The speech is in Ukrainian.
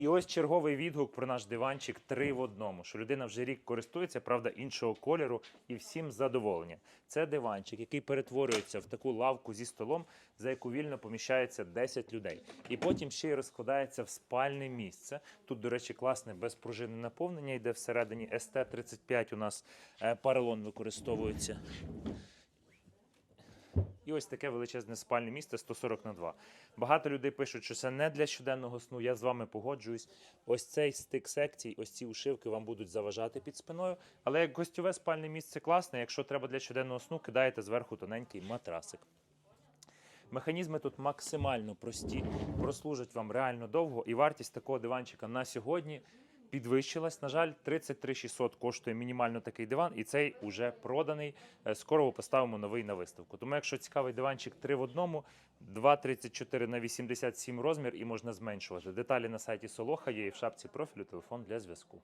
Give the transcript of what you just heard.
І ось черговий відгук про наш диванчик три в одному. Що людина вже рік користується, правда, іншого кольору, і всім задоволення. Це диванчик, який перетворюється в таку лавку зі столом, за яку вільно поміщається 10 людей. І потім ще й розкладається в спальне місце. Тут, до речі, класне безпружинне наповнення йде всередині. СТ-35 у нас е, паралон використовується. І ось таке величезне спальне місце 140 на 2. Багато людей пишуть, що це не для щоденного сну. Я з вами погоджуюсь. Ось цей стик секцій, ось ці ушивки вам будуть заважати під спиною. Але як гостьове спальне місце класне, якщо треба для щоденного сну, кидаєте зверху тоненький матрасик. Механізми тут максимально прості, прослужать вам реально довго, і вартість такого диванчика на сьогодні підвищилась. На жаль, 33 600 коштує мінімально такий диван, і цей уже проданий. Е, Скоро поставимо новий на виставку. Тому, якщо цікавий диванчик 3 в одному, 2,34 на 87 розмір і можна зменшувати. Деталі на сайті Солоха є і в шапці профілю телефон для зв'язку.